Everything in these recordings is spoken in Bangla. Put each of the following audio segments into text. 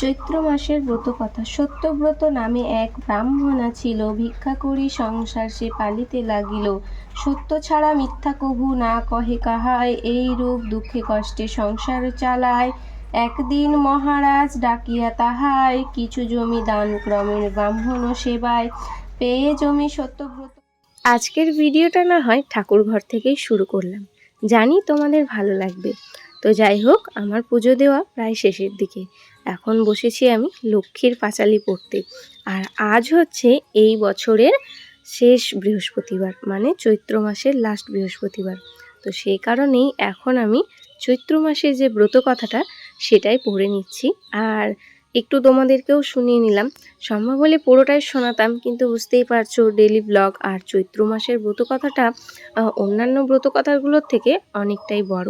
চৈত্র মাসের ব্রত কথা। সত্যব্রত নামে এক ব্রাহ্মণা ছিল। ভিক্ষা করি সংসার সে পালিতে লাগিল। সত্য ছাড়া মিথ্যা কভু না কহে কাহায় এই রূপ দুঃখে কষ্টে সংসার চালায়। একদিন মহারাজ ডাকিয়া তাহায় কিছু জমি দান ক্রমের ব্রাহ্মণ সেবায়। পেয়ে জমি সত্যব্রত আজকের ভিডিওটা না হয় ঠাকুর ঘর থেকেই শুরু করলাম। জানি তোমাদের ভালো লাগবে। তো যাই হোক, আমার পুজো দেওয়া প্রায় শেষের দিকে। এখন বসেছি আমি লক্ষ্মীর পাঁচালি পড়তে। আর আজ হচ্ছে এই বছরের শেষ বৃহস্পতিবার মানে চৈত্র মাসের লাস্ট বৃহস্পতিবার। তো সেই কারণেই এখন আমি চৈত্র মাসের যে ব্রত কথাটা, সেটাই পড়ে নিচ্ছি। আর একটু তোমাদেরকেও শুনিয়ে নিলাম, সম্ভব হলে পুরোটাই শোনাতাম, কিন্তু বুঝতেই পারছ ডেলি ব্লগ আর চৈত্র মাসের ব্রত কথাটা অন্যান্য ব্রত কথাগুলোর থেকে অনেকটাই বড়।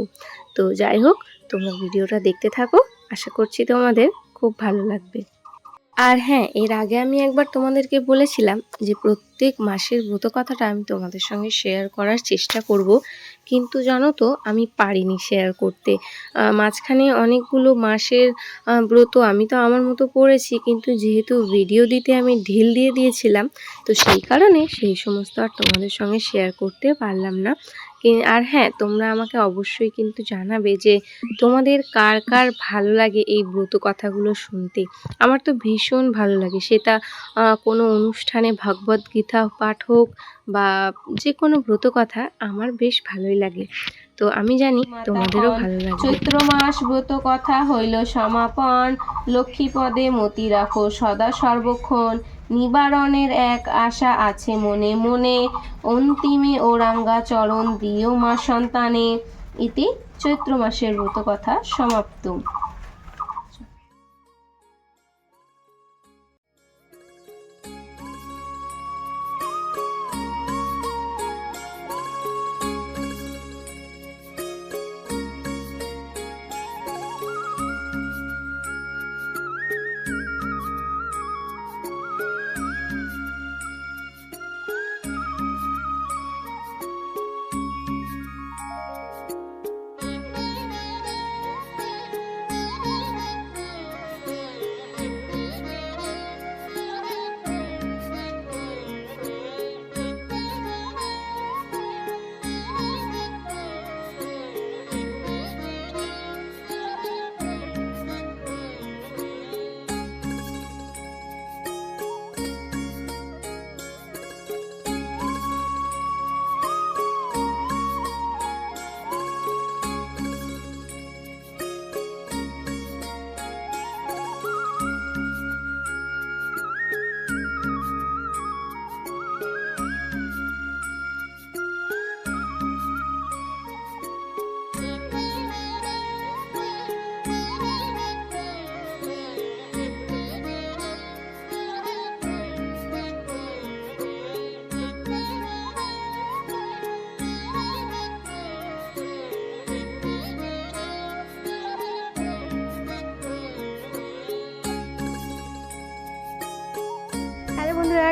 তো যাই হোক, তোমরা ভিডিওটা দেখতে থাকো। আশা করছি তোমাদের খুব ভালো লাগবে। আর হ্যাঁ এর আগে আমি একবার তোমাদেরকে বলেছিলাম যে প্রত্যেক মাসের ব্রত কথাটা আমি তোমাদের সঙ্গে শেয়ার করার চেষ্টা করব। কিন্তু জানো তো, আমি পারিনি শেয়ার করতে। মাঝখানে অনেকগুলো মাসের ব্রত আমি তো আমার মতো পড়েছি, কিন্তু যেহেতু ভিডিও দিতে আমি ঢিল দিয়ে দিয়েছিলাম, তো সেই কারণে সেই সমস্ত আর তোমাদের সঙ্গে শেয়ার করতে পারলাম না। আর হ্যাঁ তোমরা আমাকে অবশ্যই কিন্তু জানাবে যে তোমাদের কার কার ভালো লাগে এই ব্রত কথাগুলো শুনতে। আমার তো ভীষণ ভালো লাগে। সেটা কোনো অনুষ্ঠানে ভগবদ গীতা পাঠ হোক বা যে কোনো ব্রত কথা আমার বেশ ভালোই লাগে। তো আমি জানি তোমাদেরও ভালো লাগে। চৈত্র মাস ব্রত কথা হইল সমাপন। লক্ষ্মী পদে মতি রাখো সদা সর্বক্ষণ। নিবারণের এক আশা আছে মনে মনে। অন্তিমে ওরাঙ্গা চরণ দিও মা সন্তানে। ইতি চৈত্র মাসের ব্রত কথা সমাপ্ত।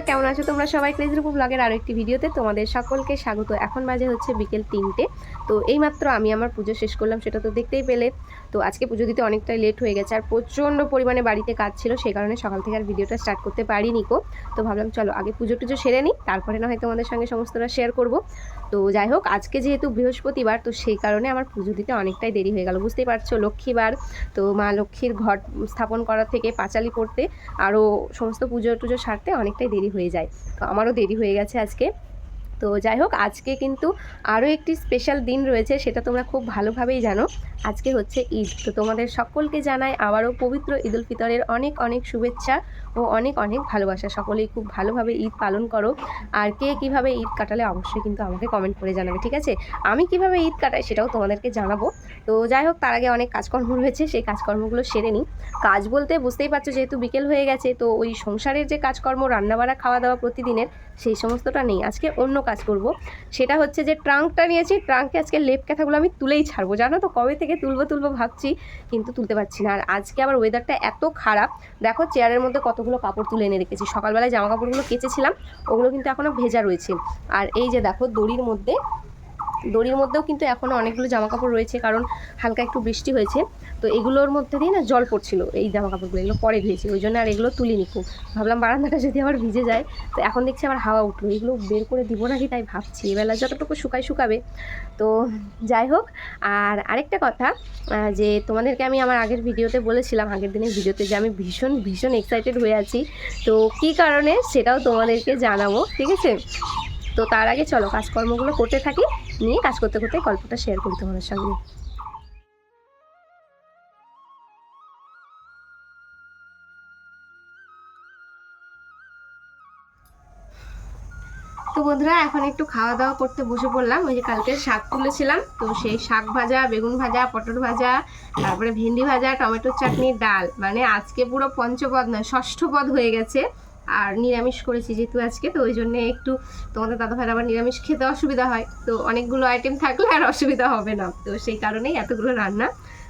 কেমন আছো? তোমরা সবাই ক্রেজি রূপ ব্লগের আরও একটি ভিডিওতে তোমাদের সকলকে স্বাগত। এখন বাজে হচ্ছে বিকেল তিনটে। তো এইমাত্র আমি আমার পুজো শেষ করলাম, সেটা তো দেখতেই পেলে। তো আজকে পুজো দিতে অনেকটাই লেট হয়ে গেছে, আর প্রচণ্ড পরিমাণে বাড়িতে কাজ ছিল, সেই কারণে সকাল থেকে আর ভিডিওটা স্টার্ট করতে পারিনি কো তো ভাবলাম, চলো আগে পুজো টুজো সেরে নিই, তারপরে না হয় তোমাদের সঙ্গে সমস্তটা শেয়ার করব। তো যাই হোক, আজকে যেহেতু বৃহস্পতিবার, তো সেই কারণে আমার পুজো দিতে অনেকটাই দেরি হয়ে গেল, বুঝতেই পারছ? লক্ষ্মীবার, তো মা লক্ষ্মীর ঘট স্থাপন করার থেকে পাঁচালি পড়তে, আরও সমস্ত পুজো টুজো সারতে অনেকটাই দেরি হয়ে যায়। তো আমারও দেরি হয়ে গেছে আজকে। তো যাই হোক, আজকে কিন্তু আরও একটি স্পেশাল দিন রয়েছে, সেটা তোমরা খুব ভালোভাবেই জানো। আজকে হচ্ছে ঈদ, তো তোমাদের সকলকে জানাই আবারও পবিত্র ঈদ উল ফিতরের অনেক অনেক শুভেচ্ছা ও অনেক অনেক ভালোবাসা। সকলেই খুব ভালোভাবে ঈদ পালন করো। আর কে কীভাবে ঈদ কাটালে অবশ্যই কিন্তু আমাকে কমেন্ট করে জানাবে, ঠিক আছে? আমি কীভাবে ঈদ কাটাই সেটাও তোমাদেরকে জানাব। তো যাই হোক, তার আগে অনেক কাজকর্ম রয়েছে, সেই কাজকর্মগুলো সেরে নিই। কাজ বলতে বুঝতেই পারছ, যেহেতু বিকেল হয়ে গেছে, তো ওই সংসারের যে কাজকর্ম, রান্নাবাড়া খাওয়া দাওয়া প্রতিদিনের, সেই সমস্তটা নেই। আজকে অন্য কাজ করব। সেটা হচ্ছে যে ট্রাঙ্কটা নিয়েছি, ট্রাঙ্কে আজকে লেপ ক্যাথাগুলো আমি তুলেই ছাড়বো। জানো তো কবে থেকে তুলবো তুলবো ভাবছি, কিন্তু তুলতে পারছি না। আর আজকে আবার ওয়েদারটা এত খারাপ, দেখো চেয়ারের মধ্যে কতগুলো কাপড় তুলে এনে রেখেছি। সকালবেলায় জামা কাপড়গুলো কেচেছিলাম, ওগুলো কিন্তু এখনও ভেজা রয়েছে। আর এই যে দেখো দড়ির মধ্যে দড়ির মধ্যেও কিন্তু এখনও অনেকগুলো জামা কাপড় রয়েছে, কারণ হালকা একটু বৃষ্টি হয়েছে। তো এগুলোর মধ্যে দিয়ে না জল পড়ছিল এই জামা কাপড়গুলো এগুলো পরে ধুয়েছি, ওই জন্য আর এগুলো তুলিনি খুব। ভাবলাম বারান্দাটা যদি আবার ভিজে যায়, তো এখন দেখছি আবার হাওয়া উঠল, এগুলো বের করে দিব নাকি তাই ভাবছি, এবেলা যতটুকু শুকায় শুকাবে। তো যাই হোক, আর আরেকটা কথা যে তোমাদেরকে আমি আমার আগের ভিডিওতে বলেছিলাম, আগের দিনের ভিডিওতে যে আমি ভীষণ ভীষণ এক্সাইটেড হয়ে আছি। তো কী কারণে সেটাও তোমাদেরকে জানাব, ঠিক আছে? তো তার আগে চলো কাজকর্মগুলো করতে থাকি, নিয়ে কাজ করতে করতে গল্পটা শেয়ার করি তোমাদের সঙ্গে। তো বন্ধুরা, এখন একটু খাওয়া দাওয়া করতে বসে পড়লাম। ওই যে কালকে শাক তুলেছিলাম, তো সেই শাক ভাজা, বেগুন ভাজা, পটল ভাজা, তারপরে ভেন্ডি ভাজা টমেটোর চাটনি, ডাল। মানে আজকে পুরো পঞ্চপদ নয়, ষষ্ঠ পদ হয়ে গেছে। আর নিরামিষ করেছি যেহেতু আজকে, তো ওই জন্য একটু তোমাদের দাদা ভাই আবার নিরামিষ খেতে অসুবিধা হয়। তো অনেকগুলো আইটেম থাকলে আর অসুবিধা হবে না। তো সেই কারণেই এতগুলো রান্না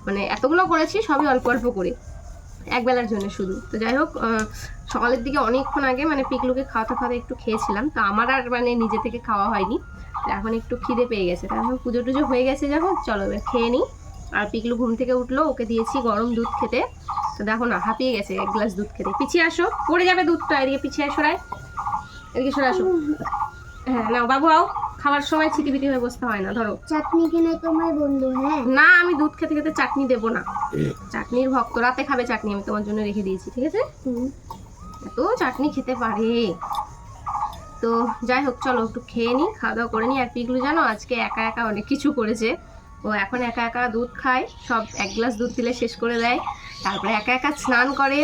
মানে এতগুলো করেছি, সবই অল্প অল্প করে। একবেলার জন্য শুধু। তো যাই হোক সকালের দিকে অনেকক্ষণ আগে মানে পিকলুকে খাওয়াতে খাওয়াতে একটু খেয়েছিলাম। তো আমার আর মানে নিজে থেকে খাওয়া হয়নি। এখন একটু খিদে পেয়ে গেছে। তো এখন পুজো টুজো হয়ে গেছে যখন, চলো এবার খেয়ে নিই। আর পিকলু ঘুম থেকে উঠল ওকে দিয়েছি গরম দুধ খেতে। তো দেখো না হাঁপিয়ে গেছে এক গ্লাস দুধ খেতে। পিছিয়ে আসো পড়ে যাবে দুধটা এদিকে পিছিয়ে আসো রায়। এদিকে সরে আসো। হ্যাঁ নাও বাবু আও খাওয়ার সময় ছিটিপিটি হয়ে বসতে হয় না ধরো। চাটনি কিনে তোমার বন্ধু হ্যাঁ? না আমি দুধ খেতে খেতে চাটনি দেবো না। চাটনির ভক্ত রাতে খাবে চাটনি আমি তোমার জন্য রেখে দিয়েছি ঠিক আছে? এত চাটনি খেতে পারে। তো যাই হোক চলো একটু খেয়ে নিই খাওয়া দাওয়া করে নিই আর পিগলু জানো আজকে একা একা অনেক কিছু করেছে। ও এখন একা একা দুধ খায় সব এক গ্লাস দুধ দিলে শেষ করে দেয়। তারপরে একা একা স্নান করে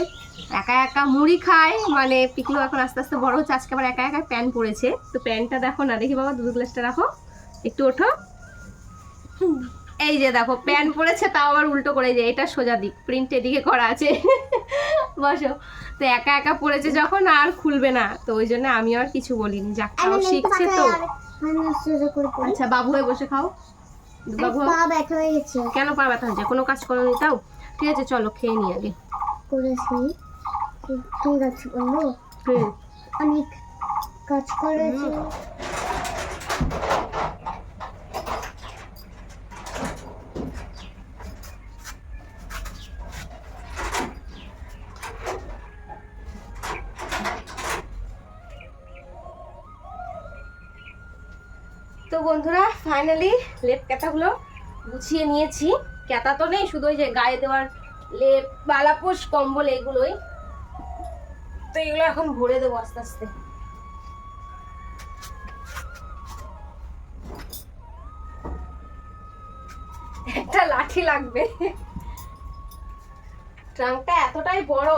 একা একা মুড়ি খায় মানে পিকলু এখন আস্তে আস্তে বড় হচ্ছে আজকে আবার একা একা প্যান পড়েছে। তো প্যানটা দেখো না দেখি বাবা দুধ গ্লাসটা রাখো একটু ওঠো। এই যে দেখো প্যান পড়েছে তাও আবার উল্টো করে যে এটা সোজা দিক প্রিন্ট এদিকে করা আছে। বসো। তো একা একা পড়েছে যখন আর খুলবে না। তো ওই জন্য আমি আর কিছু বলিনি যাক খাও শিখছে তো। পড়ি। আচ্ছা বাবু হয়ে বসে খাও। বাবু পা ব্যথা হয়ে গেছে। কেন পা ব্যথা হয়েছে? কোনো কাজ করো নি তাও? ঠিক আছে চলো খেয়ে নি আগে। করেছি। ঠিক আছে বলব হুম। অনেক কাজ করেছি তো বন্ধুরা ফাইনালি লেপ ক্যাতাগুলো গুছিয়ে নিয়েছি। ক্যাতা তো নেই, শুধু ওই যে গায়ে দেওয়ার লেপ বালাপোষ কম্বল এগুলোই। তো এগুলো এখন ভরে দেবো আস্তে আস্তে। একটা লাঠি লাগবে। ট্রাঙ্কটা এতটাই বড়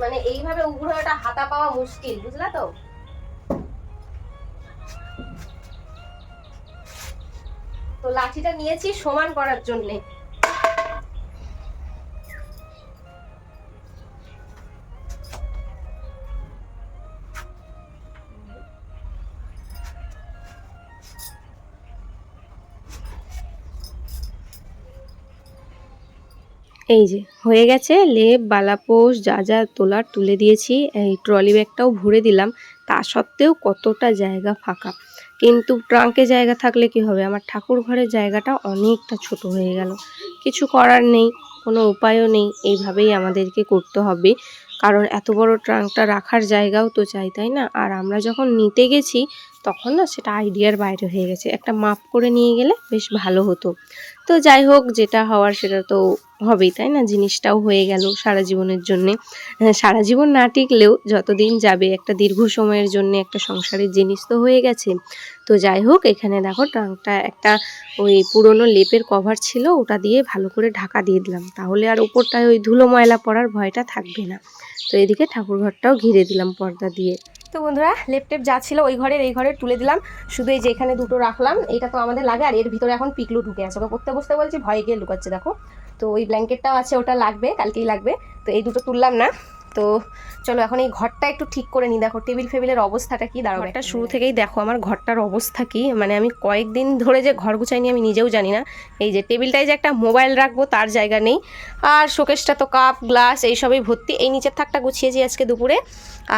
মানে এইভাবে উগুড়ো একটা হাতা পাওয়া মুশকিল, বুঝলা তো? তো লাঠিটা নিয়েছি সমান করার জন্য। এই যে, হয়ে গেছে, লেপ বালাপোষ যা যা তোলার তুলে দিয়েছি, এই ট্রলি ব্যাগটাও ভরে দিলাম। তা সত্ত্বেও কতটা জায়গা ফাঁকা। কিন্তু ট্রাঙ্কে জায়গা থাকলে কি হবে? আমার ঠাকুর ঘরের জায়গাটা অনেকটা ছোট হয়ে গেল। কিছু করার নেই, কোনো উপায়ও নেই। এইভাবেই আমাদেরকে করতে হবে। কারণ এত বড় ট্রাঙ্কটা রাখার জায়গাও তো চাই, তাই না? আর আমরা যখন নিতে গেছি তখন না সেটা আইডিয়ার বাইরে হয়ে গেছে। একটা মাপ করে নিয়ে গেলে বেশ ভালো হতো। তো যাই হোক যেটা হওয়ার সেটা তো হবেই তাই না? জিনিসটাও হয়ে গেল সারা জীবনের জন্যে। হ্যাঁ, সারা জীবন না টিকলেও যতদিন যাবে একটা দীর্ঘ সময়ের জন্য একটা সংসারের জিনিস তো হয়ে গেছে। তো যাই হোক এখানে দেখো ট্রাঙ্কটা একটা ওই পুরনো লেপের কভার ছিল ওটা দিয়ে ভালো করে ঢাকা দিয়ে দিলাম। তাহলে আর ওপরটায় ওই ধুলো ময়লা পড়ার ভয়টা থাকবে না। তো এদিকে ঠাকুর ঘরটাও ঘিরে দিলাম পর্দা দিয়ে। তো বন্ধুরা লেপটেপ যা ছিল ওই ঘরের, এই ঘরের তুলে দিলাম। শুধু এই যে এখানে দুটো রাখলাম, এটা তো আমাদের লাগে, আর এর ভিতরে এখন পিকলু ঢুকে আছে। ওকে পড়তে বসতে বলছি, ভয়ে গিয়ে লুকাচ্ছে, দেখো। তো ওই ব্ল্যাঙ্কেটটাও আছে, ওটা লাগবে, কালকেই লাগবে। তো এই দুটো তুললাম না। তো চলো এখন এই ঘরটা একটু ঠিক করে নিই। দেখো টেবিল ফেবিলের অবস্থাটা কি? দাঁড়াবে একটা শুরু থেকেই দেখো আমার ঘরটার অবস্থা কি। মানে আমি কয়েকদিন ধরে যে ঘর গুছাইনি আমি নিজেও জানি না। এই যে টেবিলটায় যে একটা মোবাইল রাখব তার জায়গা নেই। আর শোকেসটা তো কাপ গ্লাস এইসবই ভর্তি। এই নিচের থাকটা গুছিয়েছি আজকে দুপুরে।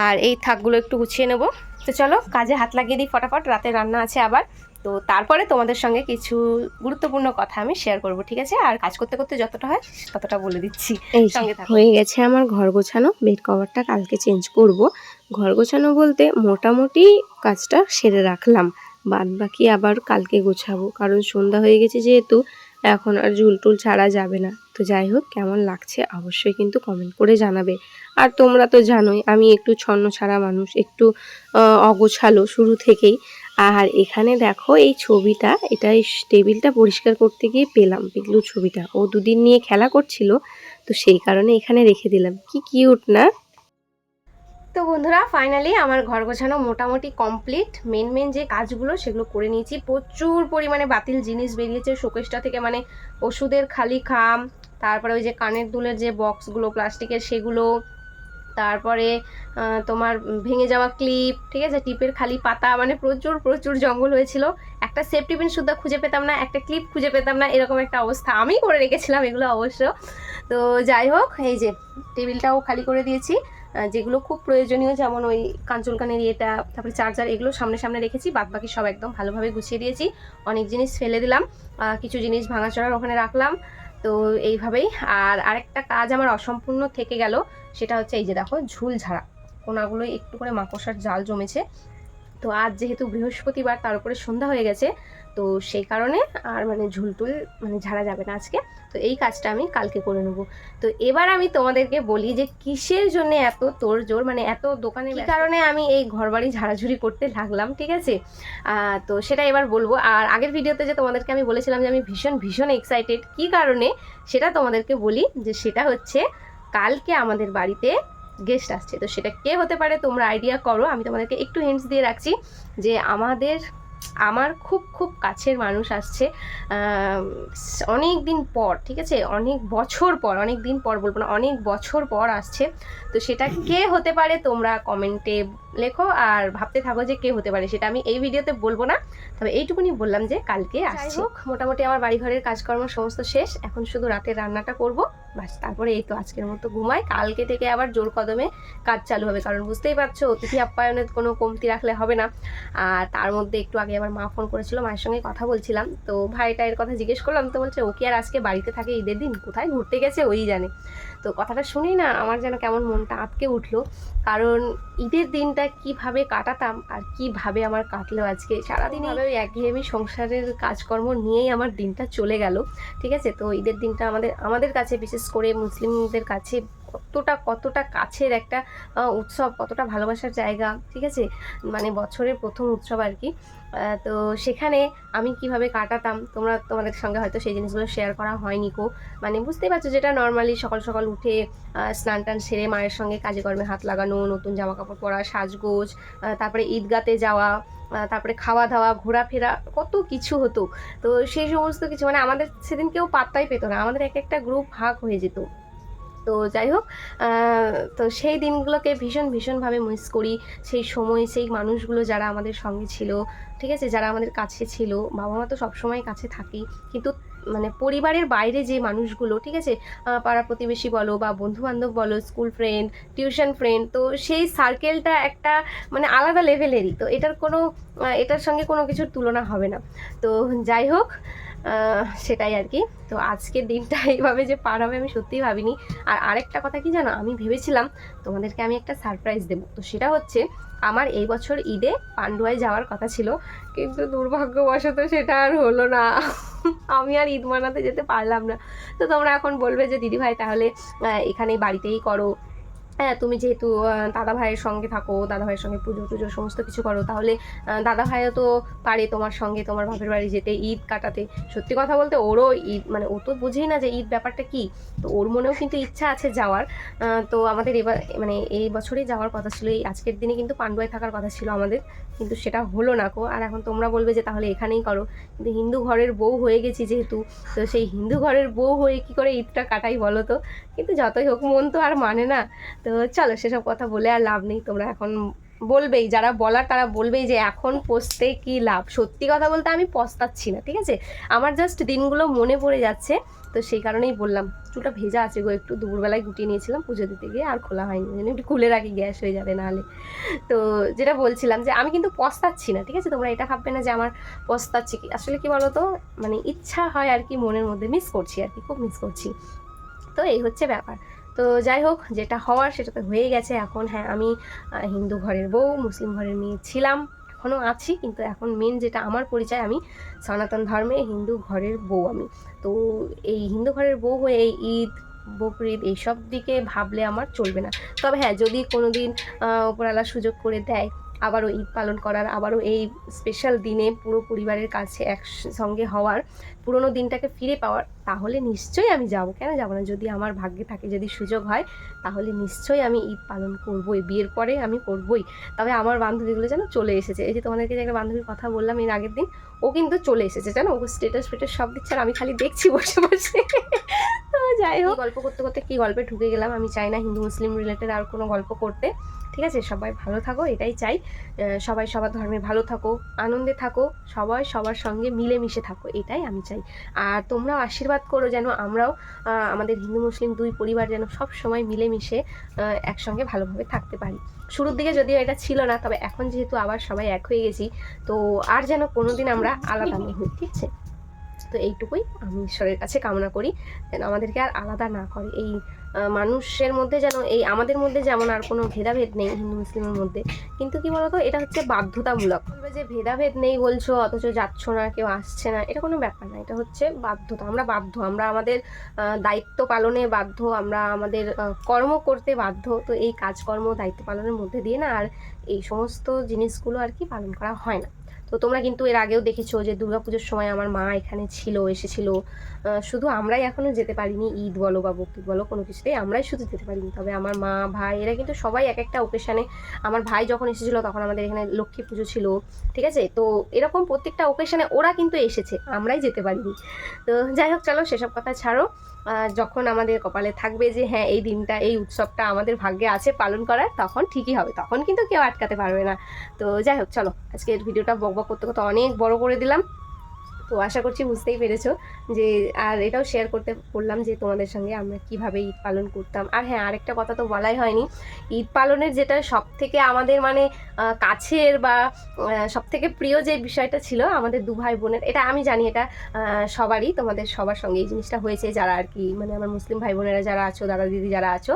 আর এই থাকগুলো একটু গুছিয়ে নেব। তো চলো কাজে হাত লাগিয়ে দিই ফটাফট রাতে রান্না আছে আবার। তো তারপরে তোমাদের সঙ্গে কিছু গুরুত্বপূর্ণ কথা আমি শেয়ার করব ঠিক আছে? আর কাজ করতে করতে যতটা হয় ততটা বলে দিচ্ছি। সঙ্গে। হয়ে গেছে আমার ঘর গোছানো বেড কভারটা কালকে চেঞ্জ করব। ঘর গোছানো বলতে মোটামুটি কাজটা সেরে রাখলাম বাদ বাকি আবার কালকে গোছাবো। কারণ সন্ধ্যা হয়ে গেছে যেহেতু এখন আর ঝুল টুল ছাড়া যাবে না। তো যাই হোক কেমন লাগছে অবশ্যই কিন্তু কমেন্ট করে জানাবে। আর তোমরা তো জানোই আমি একটু ছন্ন ছাড়া মানুষ একটু অগোছালো শুরু থেকেই। আর এখানে দেখো এই ছবিটা, এটা টেবিলটা পরিষ্কার করতে গিয়ে পেলাম পিগলু ছবিটা। ও দুদিন নিয়ে খেলা করছিল, তো সেই কারণে এখানে রেখে দিলাম। কি কিউট না? তো বন্ধুরা ফাইনালি আমার ঘর গোছানো মোটামুটি কমপ্লিট মেন মেন যে কাজগুলো, সেগুলো করে নিয়েছি। প্রচুর পরিমাণে বাতিল জিনিস বেরিয়েছে, শোকেসটা থেকে মানে ওষুধের খালি খাম, তারপরে ওই যে কানের দুলের যে বক্সগুলো প্লাস্টিকের সেগুলো তারপরে তোমার ভেঙে যাওয়া ক্লিপ ঠিক আছে? টিপের খালি পাতা মানে প্রচুর প্রচুর জঙ্গল হয়েছিল। একটা সেফটি পিন সুদ্ধা খুঁজে পেতাম না, একটা ক্লিপ খুঁজে পেতাম না, এরকম একটা অবস্থা আমি করে রেখেছিলাম এগুলো অবশ্য। তো যাই হোক, এই যে টেবিলটাও খালি করে দিয়েছি। যেগুলো খুব প্রয়োজনীয়, যেমন ওই কাঞ্চলকানের ইয়েটা, তারপরে চার্জার, এগুলো সামনে সামনে রেখেছি বাদ বাকি সব একদম ভালোভাবে গুছিয়ে দিয়েছি। অনেক জিনিস ফেলে দিলাম কিছু জিনিস ভাঙাচড়ার ওখানে রাখলাম। তো এইভাবেই, আর আরেকটা কাজ আমার অসম্পূর্ণ থেকে গেল সেটা হচ্ছে এই যে দেখো ঝুল ঝাড়া। কোনাগুলো একটু করে মাকড়সার জাল জমেছে। তো আজ যেহেতু বৃহস্পতিবার তার উপরে সন্ধ্যা হয়ে গেছে তো সেই কারণে আর মানে ঝুলটুল মানে ঝাড়া যাবে না আজকে। তো এই কাজটা আমি কালকে করে নেব। তো এবার আমি তোমাদেরকে বলি যে কিসের জন্য এত তোড়জোড় মানে এত দোকানে কি কারণে আমি এই ঘরবাড়ি ঝাড়াঝুড়ি করতে লাগলাম ঠিক আছে? তো সেটা এবার বলব। আর আগের ভিডিওতে যে তোমাদেরকে আমি বলেছিলাম যে আমি ভীষণ ভীষণ এক্সাইটেড কি কারণে? সেটা তোমাদেরকে বলি যে সেটা হচ্ছে কালকে আমাদের বাড়িতে গেস্ট আসছে। তো সেটা কে হতে পারে তোমরা আইডিয়া করো, আমি তোমাদেরকে একটু হিন্টস দিয়ে রাখছি যে আমাদের, আমার খুব খুব কাছের মানুষ আসছে অনেক দিন পর, ঠিক আছে? অনেক বছর পর অনেক দিন পর বলব না, অনেক বছর পর আসছে। তো সেটা কে হতে পারে তোমরা কমেন্টে লেখো আর ভাবতে থাকো যে কে হতে পারে সেটা আমি এই ভিডিওতে বলব না। তবে এইটুকুনি বললাম যে কালকে আসছে। হোক মোটামুটি আমার বাড়িঘরের কাজকর্ম সমস্ত শেষ এখন শুধু রাতের রান্নাটা করব। বাস তারপরে এই তো আজকের মতো ঘুমাই। কালকে থেকে আবার জোর কদমে কাজ চালু হবে কারণ বুঝতেই পারছ অতিথি আপ্যায়নের কোনো কমতি রাখলে হবে না। আর তার মধ্যে একটু আগে আমার মা ফোন করেছিল মায়ের সঙ্গে কথা বলছিলাম। তো ভাইটা এর কথা জিজ্ঞেস করলাম তো বলছে ও কি আর আজকে বাড়িতে থাকে ঈদের দিন? কোথায় ঘুরতে গেছে? ওই জানে। তো কথাটা শুনেই না আমার যেন কেমন মনটা আটকে উঠল। কারণ ঈদের দিনটা কীভাবে কাটাতাম আর কীভাবে আমার কাটলো আজকে সারাদিন ওই একঘেয়েমি সংসারের কাজকর্ম নিয়েই আমার দিনটা চলে গেল। ঠিক আছে? তো ঈদের দিনটা আমাদের আমাদের কাছে বিশেষ করে মুসলিমদের কাছে কতটা কতটা কাছের একটা উৎসব, কতটা ভালোবাসার জায়গা, ঠিক আছে? মানে বছরের প্রথম উৎসব আর কি। তো সেখানে আমি কীভাবে কাটাতাম, তোমরা তোমাদের সঙ্গে হয়তো সেই জিনিসগুলো শেয়ার করা হয়নি কো। মানে বুঝতেই পারছ যেটা নর্মালি সকাল সকাল উঠে স্নান টান সেরে মায়ের সঙ্গে কাজে কর্মে হাত লাগানো, নতুন জামা কাপড় পরা, সাজগোজ তারপরে ঈদগাতে যাওয়া তারপরে খাওয়া দাওয়া, ঘোরাফেরা, কত কিছু হতো। তো সেই সমস্ত কিছু মানে আমাদের সেদিন কেউ পাত্তাই পেতো না। আমাদের এক একটা গ্রুপ ভাগ হয়ে যেত। তো যাই হোক তো সেই দিনগুলোকে ভীষণ ভীষণভাবে মিস করি। সেই সময়, সেই মানুষগুলো যারা আমাদের সঙ্গে ছিল, ঠিক আছে? যারা আমাদের কাছে ছিল বাবা মা তো সবসময় কাছে থাকি কিন্তু মানে পরিবারের বাইরে যে মানুষগুলো, ঠিক আছে? পাড়া প্রতিবেশী বলো বা বন্ধু বান্ধব বলো স্কুল ফ্রেন্ড টিউশন ফ্রেন্ড তো সেই সার্কেলটা একটা মানে আলাদা লেভেলেরই তো এটার কোনো এটার সঙ্গে কোনো কিছুর তুলনা হবে না। তো যাই হোক সেটাই আর কি। তো আজকের দিনটা এইভাবে যে পার হবে আমি সত্যিই ভাবিনি। আর আরেকটা কথা কি জানো? আমি ভেবেছিলাম তোমাদেরকে আমি একটা সারপ্রাইজ দেবো। তো সেটা হচ্ছে, আমার এই বছর ঈদে পান্ডুয়ায় যাওয়ার কথা ছিল, কিন্তু দুর্ভাগ্যবশত সেটা আর হলো না। আমি আর ঈদ মানাতে যেতে পারলাম না। তো তোমরা এখন বলবে যে, দিদিভাই, তাহলে এখানে বাড়িতেই করো। হ্যাঁ তুমি যেহেতু দাদা ভাইয়ের সঙ্গে থাকো দাদা ভাইয়ের সঙ্গে পুজো টুজো সমস্ত কিছু করো, তাহলে দাদা ভাইও তো পারে তোমার সঙ্গে তোমার বাপের বাড়ি যেতে, ঈদ কাটাতে। সত্যি কথা বলতে ওরও ঈদ মানে ও তো বুঝেই না যে ঈদ ব্যাপারটা কি। তো ওর মনেও কিন্তু ইচ্ছা আছে যাওয়ার। তো আমাদের এবার মানে এই বছরেই যাওয়ার কথা ছিল, এই আজকের দিনে কিন্তু পান্ডুয়ায় থাকার কথা ছিল আমাদের, কিন্তু সেটা হলো না কো আর এখন তোমরা বলবে যে তাহলে এখানেই করো। কিন্তু হিন্দু ঘরের বউ হয়ে গেছি যেহেতু, তো সেই হিন্দু ঘরের বউ হয়ে কি করে ঈদটা কাটাই বলো তো? কিন্তু যতই হোক, মন তো আর মানে না। তো চলো সেসব কথা বলে আর লাভ নেই, তোমরা এখন বলবেই, যারা বলার তারা বলবেই যে এখন পোস্টে কি লাভ। সত্যি কথা বলতে আমি পস্তাচ্ছি না, ঠিক আছে? আমার জাস্ট দিনগুলো মনে পড়ে যাচ্ছে, তো সেই কারণেই বললাম, চুলটা ভেজা আছে গো, একটু দুপুরবেলায় গুটিয়ে নিয়েছিলাম, পুজো দিতে গিয়ে আর খোলা হয়নি জন্য একটু খুলে রাখি, গ্যাস হয়ে যাবে নাহলে তো যেটা বলছিলাম যে আমি কিন্তু পস্তাচ্ছি না, ঠিক আছে? তোমরা এটা ভাববে না যে আমার পস্তাচ্ছি কি। আসলে কি বলো তো মানে ইচ্ছা হয় আর কি মনের মধ্যে মিস করছি আর কি, খুব মিস করছি। তো এই হচ্ছে ব্যাপার। তো যাই হোক, যেটা হওয়ার সেটা তো হয়ে গেছে। এখন হ্যাঁ আমি হিন্দু ঘরের বউ, মুসলিম ঘরের মেয়ে ছিলাম এখনও আছি, কিন্তু এখন মেন যেটা আমার পরিচয়, আমি সনাতন ধর্মে হিন্দু ঘরের বউ আমি। তো এই হিন্দু ঘরের বউ হয়ে এই ঈদ, বকরিদ, এইসব দিকে ভাবলে আমার চলবে না। তবে হ্যাঁ যদি কোনো দিন ওপরালা সুযোগ করে দেয় আবারও ঈদ পালন করার, আবারও এই স্পেশাল দিনে পুরো পরিবারের কাছে একসঙ্গে হওয়ার, পুরোনো দিনটাকে ফিরে পাওয়ার, তাহলে নিশ্চয়ই আমি যাব। কেন যাব না? যদি আমার ভাগ্যে থাকে, যদি সুযোগ হয়, তাহলে নিশ্চয়ই আমি ঈদ পালন করবই, বিয়ের পরে আমি করবই। তবে আমার বান্ধবীগুলো যেন চলে এসেছে। এই যে তোমাদেরকে যে একটা বান্ধবীর কথা বললাম এর আগের দিন, ও কিন্তু চলে এসেছে। জানো? ও স্টেটাস ফেটাস সব দিচ্ছে আর আমি খালি দেখছি বসে বসে। তো যাই হোক। গল্প করতে করতে কি গল্পে ঢুকে গেলাম? আমি চাই না হিন্দু, মুসলিম রিলেটেড আর কোনো গল্প করতে। ঠিক আছে? সবাই ভালো থাকো, এটাই চাই। সবাই সবার ধর্মে ভালো থাকো, আনন্দে থাকো, সবাই সবার সঙ্গে মিলেমিশে থাকো, এটাই আমি চাই। আর তোমরাও আশীর্বাদ করো যেন আমরাও আমাদের হিন্দু, মুসলিম দুই পরিবার যেন সব সময় মিলেমিশে একসঙ্গে ভালোভাবে থাকতে পারি। শুরুর দিকে যদিও এটা ছিল না, তবে এখন যেহেতু আবার সবাই এক হয়ে গেছি, তো আর যেন কোনোদিন আমরা আলাদা হই, ঠিক আছে? তো এইটুকুই আমি ঈশ্বরের কাছে কামনা করি, যেন আমাদেরকে আর আলাদা না করে। এই মানুষের মধ্যে যেন এই, আমাদের মধ্যে যেমন আর কোনো ভেদাভেদ নেই হিন্দু, মুসলিমের মধ্যে, কিন্তু কি বলতো, এটা হচ্ছে বাধ্যতামূলক। যে ভেদাভেদ নেই বলছো, অথচ যাচ্ছ না, কেউ আসছে না, এটা কোনো ব্যাপার না, এটা হচ্ছে বাধ্যতা। আমরা বাধ্য, আমরা আমাদের দায়িত্ব পালনে বাধ্য, আমরা আমাদের কর্ম করতে বাধ্য। তো এই কাজকর্ম, দায়িত্ব পালনের মধ্যে দিয়ে না আর এই সমস্ত জিনিসগুলো আর কি পালন করা হয় না। তো তোমরা কিন্তু এর আগেও দেখেছ যে দুর্গাপুজোর সময় আমার মা এখানে ছিল, এসেছিল। শুধু আমরাই এখনও যেতে পারিনি, ঈদ বলো বা বকরিদ বলো, কোনো কিছুতেই আমরাই শুধু যেতে পারিনি। তবে আমার মা, ভাই, এরা কিন্তু সবাই এক একটা ওকেশানে আমার ভাই যখন এসেছিল তখন আমাদের এখানে লক্ষ্মী পুজো ছিল, ঠিক আছে? তো এরকম প্রত্যেকটা ওকেশানে ওরা কিন্তু এসেছে, আমরাই যেতে পারিনি। তো যাই হোক, চলো সেসব কথা ছাড়ো। যখন আমাদের কপালে থাকবে যে হ্যাঁ এই দিনটা, এই উৎসবটা আমাদের ভাগ্যে আছে পালন করার, তখন ঠিকই হবে। তখন কিন্তু কেউ আটকাতে পারবে না। তো যাই হোক, চলো, আজকের ভিডিওটা বক বক করতে করতে অনেক বড় করে দিলাম। তো আশা করছি বুঝতেই পেরেছ যে, আর এটাও শেয়ার করতে বললাম যে, তোমাদের সঙ্গে আমরা কীভাবে ঈদ পালন করতাম। আর হ্যাঁ আরেকটা কথা তো বলাই হয়নি। ঈদ পালনের যেটা সব থেকে আমাদের মানে কাছের বা সব থেকে প্রিয় যে বিষয়টা ছিল আমাদের দু ভাই বোনের, এটা আমি জানি এটা সবারই, তোমাদের সবার সঙ্গে এই জিনিসটা হয়েছে। যারা আর কি মানে আমার মুসলিম ভাই বোনেরা যারা আছো, দাদা দিদি যারা আছো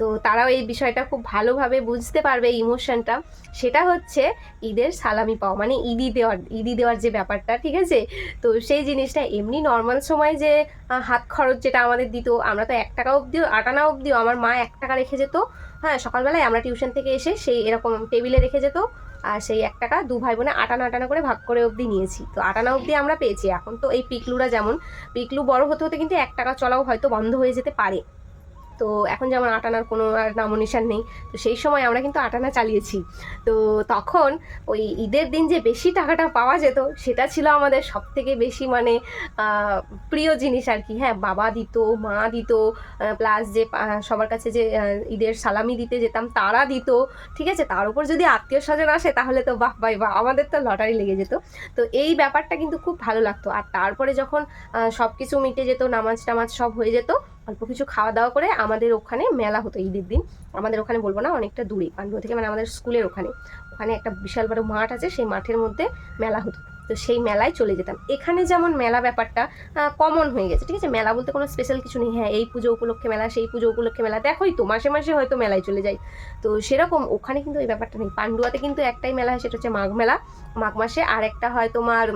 তো তারাও এই বিষয়টা খুব ভালোভাবে বুঝতে পারবে ইমোশনটা সেটা হচ্ছে ঈদের সালামি পাওয়া মানে ঈদি দেওয়ার ঈদি দেওয়ার যে ব্যাপারটা, ঠিক আছে? তো সেই জিনিসটা এমনি নর্মাল সময় যে হাত খরচ যেটা আমাদের দিত, আমরা তো এক টাকা অবধিও আটানা অবধিও আমার মা এক টাকা রেখে যেত। হ্যাঁ সকালবেলায় আমরা টিউশন থেকে এসে সেই এরকম টেবিলে রেখে যেত আর সেই এক টাকা দু ভাই বোনে আটানা আটানা করে ভাগ করে অবধি নিয়েছি। তো আটানা অবধি আমরা পেয়েছি। এখন তো এই পিকলুরা যেমন, পিকলু বড় হতে হতে কিন্তু এক টাকা চলাও হয়তো বন্ধ হয়ে যেতে পারে। তো এখন যেমন আটানার কোনো আর নামো নিশান নেই, তো সেই সময় আমরা কিন্তু আটানা চালিয়েছি। তো তখন ওই ঈদের দিন যে বেশি টাকাটা পাওয়া যেত, সেটা ছিল আমাদের সব থেকে বেশি মানে প্রিয় জিনিস আর কি। হ্যাঁ বাবা দিত, মা দিত প্লাস যে সবার কাছে যে ঈদের সালামি দিতে যেতাম, তারা দিত, ঠিক আছে? তার উপর যদি আত্মীয় স্বজন আসে, তাহলে তো বাহ বাই বাহ, আমাদের তো লটারি লেগে যেত। তো এই ব্যাপারটা কিন্তু খুব ভালো লাগতো। আর তারপরে যখন সব কিছু মিটে যেত, নামাজ টামাজ সব হয়ে যেত অল্প কিছু খাওয়া দাওয়া করে আমাদের ওখানে মেলা হতো ঈদের দিন। আমাদের ওখানে বলব না, অনেকটা দূরে, পান্ডুয়া থেকে মানে আমাদের স্কুলের ওখানে। ওখানে একটা বিশাল বড় মাঠ আছে, সেই মাঠের মধ্যে মেলা হতো। তো সেই মেলায় চলে যেতাম। এখানে যেমন মেলা ব্যাপারটা কমন হয়ে গেছে, ঠিক আছে? মেলা বলতে কোনো স্পেশাল কিছু নেই। হ্যাঁ এই পুজো উপলক্ষে মেলা, সেই পুজো উপলক্ষে মেলা। দেখোই তো, মাসে মাসে হয়তো মেলায় চলে যাই। তো সেরকম ওখানে কিন্তু এই ব্যাপারটা নেই। পান্ডুয়াতে কিন্তু একটাই মেলা হয়, সেটা হচ্ছে মাঘ মেলা। মাঘ মাসে আর একটা হয় তোমার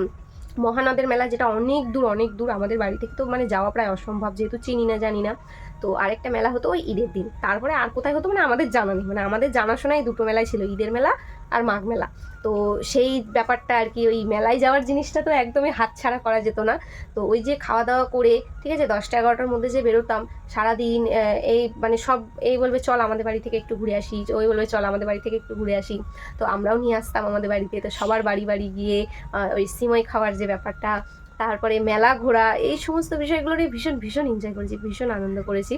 মহানদের মেলা যেটা অনেক দূর অনেক দূর আমাদের বাড়ি থেকে তো মানে যাওয়া প্রায় অসম্ভব, যেহেতু চিনি না, জানি না। তো আরেকটা মেলা হতো ওই ঈদের দিন। তারপরে আর কোথায় হতো মানে আমাদের জানা নেই। মানে আমাদের জানাশোনায় দুটো মেলাই ছিল, ঈদের মেলা আর মাঘ মেলা। তো সেই ব্যাপারটা আর কি, ওই মেলায় যাওয়ার জিনিসটা তো একদমই হাতছাড়া করা যেত না। তো ওই যে খাওয়া দাওয়া করে, ঠিক আছে, দশটা এগারোটার মধ্যে যে বেরোতাম, সারাদিন এই মানে সব, এই বলবে চল আমাদের বাড়ি থেকে একটু ঘুরে আসি, ওই বলবে চল আমাদের বাড়ি থেকে একটু ঘুরে আসি। তো আমরাও নিয়ে আসতাম আমাদের বাড়িতে। তো সবার বাড়ি বাড়ি গিয়ে ওই সিমই খাওয়ার যে ব্যাপারটা তারপরে মেলা ঘোরা, এই সমস্ত বিষয়গুলো নিয়ে ভীষণ ভীষণ এনজয় করেছি, ভীষণ আনন্দ করেছি।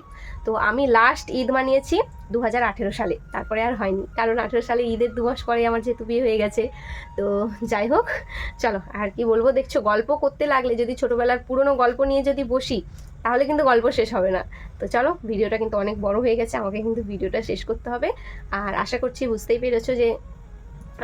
তো আমি লাস্ট ঈদ মানিয়েছি দু হাজার আঠেরো সালে, তারপরে আর হয়নি। কারণ আঠেরো সালে ঈদের দু মাস পরে আমার যেহেতু বিয়ে হয়ে গেছে, তো যাই হোক, চলো আর কি বলব? দেখছ, গল্প করতে লাগলে যদি ছোটোবেলার পুরনো গল্প নিয়ে যদি বসি, তাহলে কিন্তু গল্প শেষ হবে না। তো চলো, ভিডিওটা কিন্তু অনেক বড় হয়ে গেছে, আমাকে কিন্তু ভিডিওটা শেষ করতে হবে। আর আশা করছি বুঝতেই পেরেছ যে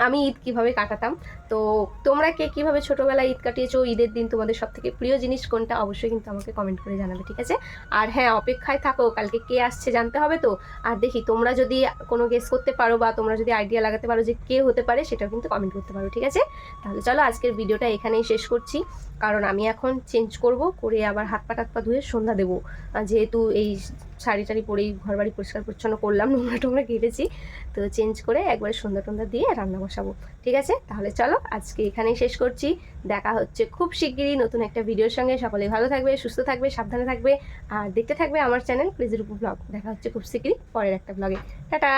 আমি ঈদ কীভাবে কাটাতাম? তো তোমরা কে কীভাবে ছোটবেলায় ঈদ কাটিয়েছো? ঈদের দিন তোমাদের সব থেকে প্রিয় জিনিস কোনটা? অবশ্যই কিন্তু আমাকে কমেন্ট করে জানাবে, ঠিক আছে? আর হ্যাঁ অপেক্ষায় থাকো, কালকে কে আসছে জানতে হবে তো? আর দেখি, তোমরা যদি কোনো গেস করতে পারো বা তোমরা যদি আইডিয়া লাগাতে পারো যে কে হতে পারে, সেটাও কিন্তু কমেন্ট করতে পারো, ঠিক আছে? তাহলে চলো, আজকের ভিডিওটা এখানেই শেষ করছি। কারণ আমি এখন চেঞ্জ করব, করে আবার হাত পা টাত পা ধুয়ে সন্ধ্যা দেবো। যেহেতু এই শাড়ি টাড়ি পরেই ঘর বাড়ি পরিষ্কার পরিচ্ছন্ন করলাম, নোংরা টোংরা কেটেছি। তো চেঞ্জ করে একবারে সন্ধ্যা টন্ধা দিয়ে রান্না বসাবো ঠিক আছে? তাহলে চলো আজকে এখানেই শেষ করছি। দেখা হচ্ছে খুব শিগগিরই নতুন একটা ভিডিওর সঙ্গে। সকলে ভালো থাকবে, সুস্থ থাকবে, সাবধানে থাকবে। আর দেখতে থাকবে আমার চ্যানেল প্লিজ রূপু ব্লগ। দেখা হচ্ছে খুব শিগগিরই পরের একটা ব্লগে। টাটা!